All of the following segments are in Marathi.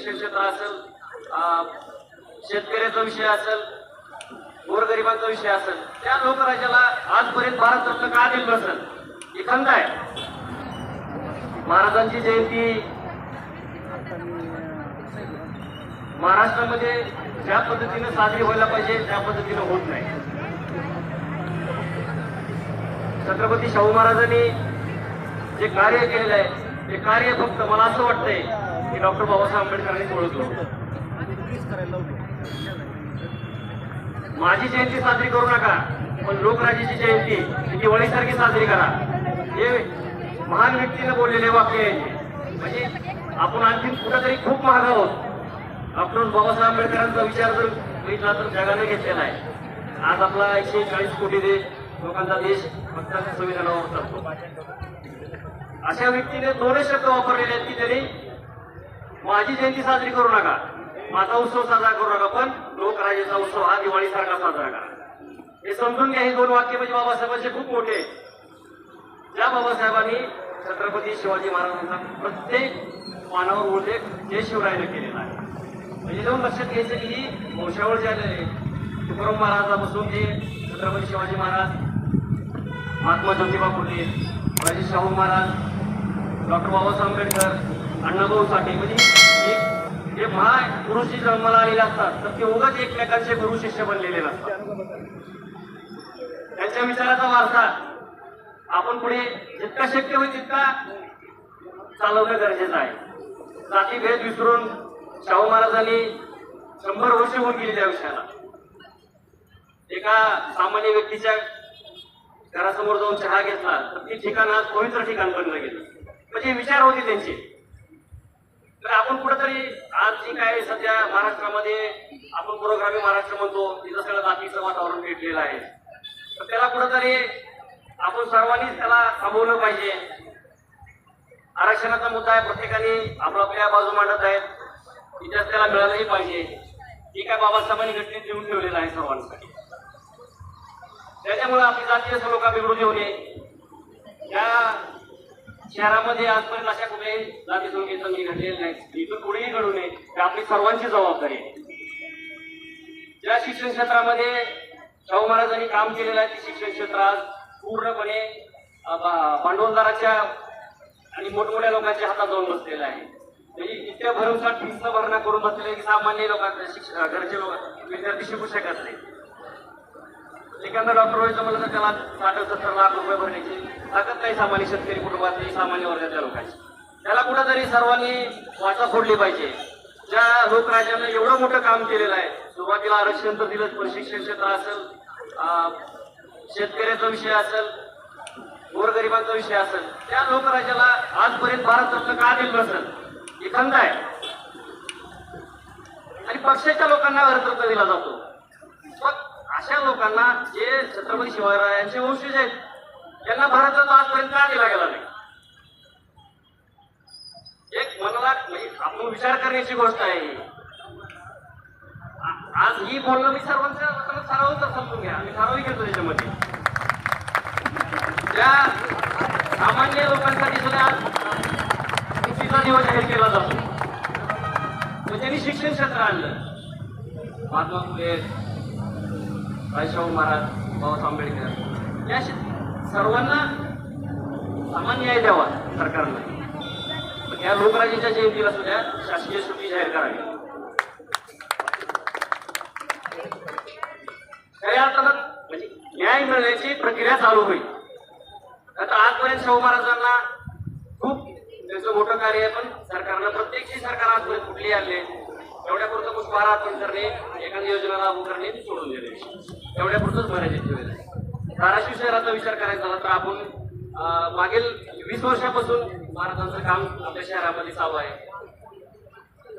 शिक्षण क्षेत्र असेल शेतकऱ्याचा विषय असेल गोरगरिबांचा विषय असेल त्या लोकराज्याला आजपर्यंत भारतरत्न का दिलं नसेल? ही खंत आहे. महाराजांची जयंती महाराष्ट्रामध्ये ज्या पद्धतीने साजरी व्हायला पाहिजे त्या पद्धतीने होत नाही. छत्रपती शाहू महाराजांनी जे कार्य केलेलं आहे ते कार्य फक्त मला असं वाटतंय की डॉक्टर बाबासाहेब आंबेडकरांनी ओळखलं माझी जयंती साजरी करू नका पण लोकराजेची जयंती ही दिवाळीसारखी साजरी करा. हे महान व्यक्तीने बोललेले वाक्य आहे. म्हणजे आपण आणखी कुठेतरी खूप महाग आहोत. डॉक्टर बाबासाहेब आंबेडकरांचा विचार जर बघितला तर जगाने घेतलेला आहे. आज आपला एकशे चाळीस कोटी देश लोकांचा देश फक्त संविधानावर चालतो. अशा व्यक्तीने दोनच शब्द वापरलेले आहेत की त्यांनी माझी जयंती साजरी करू नका. माझा उत्सव साजरा करू नका पण लोकराजेचा उत्सव हा दिवाळीसारखा साजरा करा. हे समजून घ्या हे दोन वाक्य म्हणजे बाबासाहेबांचे खूप मोठे. ज्या बाबासाहेबांनी छत्रपती शिवाजी महाराजांचा प्रत्येक मानावर उल्लेख जय शिवरायनं केलेला आहे. म्हणजे जाऊन लक्षात घ्यायचं की ही वंशावळ जे आलेले आहे, तुकाराम महाराजापासून ते छत्रपती शिवाजी महाराज महात्मा ज्योतिबा फुले राजे शाहू महाराज डॉक्टर बाबासाहेब आंबेडकर अण्णाभाऊ साठे म्हणजे एक जे महापुरुषी जन्माला आलेले असतात तर ते उगाच एकमेकांचे गुरु शिष्य बनलेले नसतात. त्यांच्या विचाराचा वारसा. आपण पुढे जितका शक्य होईल तितका चालवणं गरजेचं आहे. जाती भेद विसरून शाहू महाराजांनी शंभर वर्ष होऊन गेली त्या विषयाला. एका सामान्य व्यक्तीच्या घरासमोर जाऊन चहा घेतला तर ती ठिकाण आज पवित्र ठिकाण बनलं गेलं. म्हणजे विचार होते त्यांचे. तर आपण कुठेतरी आज जी काय सध्या महाराष्ट्रामध्ये आपण पुरोगामी महाराष्ट्र म्हणतो तिथं सगळं जातीचं वातावरण भेटलेलं आहे. तर त्याला कुठेतरी आपण सर्वांनीच त्याला थांबवलं पाहिजे. आरक्षणाचा मुद्दा आहे प्रत्येकाने आपल्या आपल्या बाजू मांडत आहेत. तिथेच त्याला मिळालंही पाहिजे. ही काय बाबासाहेबांनी घटनेत लिहून ठेवलेलं आहे सर्वांसाठी. त्याच्यामुळे आपली जातीय सलोखा बिघडून येऊ नये. या शहरामध्ये आजपर्यंत अशा कुठल्याही जाती सलोखे मी घडलेली नाही. इथं कुणीही घडू नये तर आपली सर्वांची जबाबदारी आहे. ज्या शिक्षण क्षेत्रामध्ये शाहू महाराजांनी काम केलेलं आहे ते शिक्षण क्षेत्र आज पूर्णपणे भांडवलदाराच्या आणि मोठमोठ्या लोकांच्या हातात जाऊन बसलेलं आहे. म्हणजे इतक्या भरमसाठ फीस भरणा करून बसलेले की सामान्य लोकांचे शिक्षण घरचे लोक विद्यार्थी शिकू शकत नाही एखादा डॉक्टर व्हायचं म्हणलं तर त्याला साठ सत्तर लाख रुपये भरण्याची ताकद नाही सामान्य शेतकरी कुटुंबातली सामान्य वर्गाच्या लोकांची. त्याला कुठंतरी सर्वांनी वाचा फोडली पाहिजे. ज्या लोकराज्यानं एवढं मोठं काम केलेलं आहे सुरुवातीला आरक्षण तर दिलंच पण शिक्षण क्षेत्र असेल शेतकऱ्याचा विषय असेल गोरगरिबांचा विषय असेल त्या लोकराज्याला आजपर्यंत भारतरत्न का दिलं नसेल? ही खंत आहे. आणि पक्षाच्या लोकांना भारतरत्न दिला जातो? अशा लोकांना जे छत्रपती शिवरायांचे वंशज आहेत त्यांना भारताचा आजपर्यंत का दिला गेला नाही? एक मनाला म्हणजे आपण विचार करण्याची गोष्ट आहे आज ही बोलणं मी सर्वांच्या लोकांना समजून घ्या मी ठराविक घेतो त्याच्यामध्ये. त्या सामान्य लोकांसाठी सुद्धा आज कृषीचा दिवस जाहीर केला जातो. त्यांनी शिक्षण क्षेत्र आणलं. महात्मा फुले राजशाहू महाराज बाबासाहेब आंबेडकर. या सर्वांना समान न्याय द्यावा सरकारनं. या लोकराजेच्या जयंतीला सुद्धा शासकीय सुट्टी जाहीर करावी. खऱ्या अर्थानं म्हणजे न्याय मिळण्याची प्रक्रिया चालू होईल. आता आजपर्यंत शाहू महाराजांना खूप त्यांचं मोठं कार्य आहे पण सरकारनं प्रत्येक सरकार आजपर्यंत कुठली आले एवढ्यापुरतं पुष्पहार अर्पण करणे एखादी योजना लागू करणे सोडून देणे. एवढ्या पुरतंच मर्यादित ठेवलेलं आहे. धाराशिव शहराचा विचार करायचा झाला तर आपण मागील वीस वर्षापासून महाराजांचं काम आपल्या शहरामध्ये चालू आहे.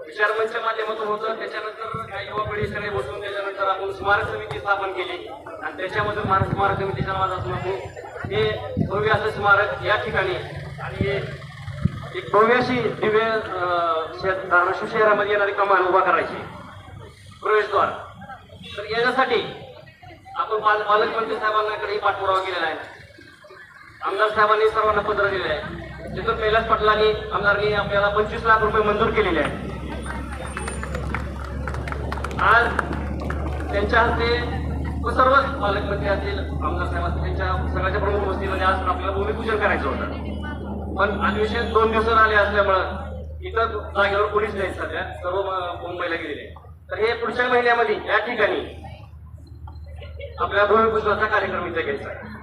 विचारमंचच्या माध्यमातून होतं त्याच्यानंतर काही युवा पिढी सगळे बसून त्याच्यानंतर आपण स्मारक समिती स्थापन केली. आणि त्याच्यामधून महाराष्ट्र स्मारक समितीच्या नावाचा आपण. हे भव्य असं स्मारक या ठिकाणी आणि एक भव्य अशी दिव्य धाराशिव शहरामध्ये येणारी कमान उभा करायची. प्रवेशद्वार. तर याच्यासाठी आपण माल पालकमंत्री साहेबांकडे पाठपुरावा केलेला आहे. आमदार साहेबांनी सर्वांना पत्र दिले आहे. तिथून कैलास पाटलांनी आमदारांनी आपल्याला पंचवीस लाख रुपये मंजूर केलेले आहेत. आज त्यांच्या हस्ते व सर्वच पालकमंत्री असतील आमदार साहेब असतील त्यांच्या सगळ्याच्या प्रमुख वस्तीमध्ये आज आपल्याला भूमिपूजन करायचं होतं. पण अधिवेशन दोन दिवस आले असल्यामुळं इथं जागेवर कोणीच नाही सध्या. सर्व मुंबईला गेलेले. तर हे पुढच्या महिन्यामध्ये या ठिकाणी आपल्या भूमिपूजनाचा कार्यक्रम इथे घ्यायचा आहे.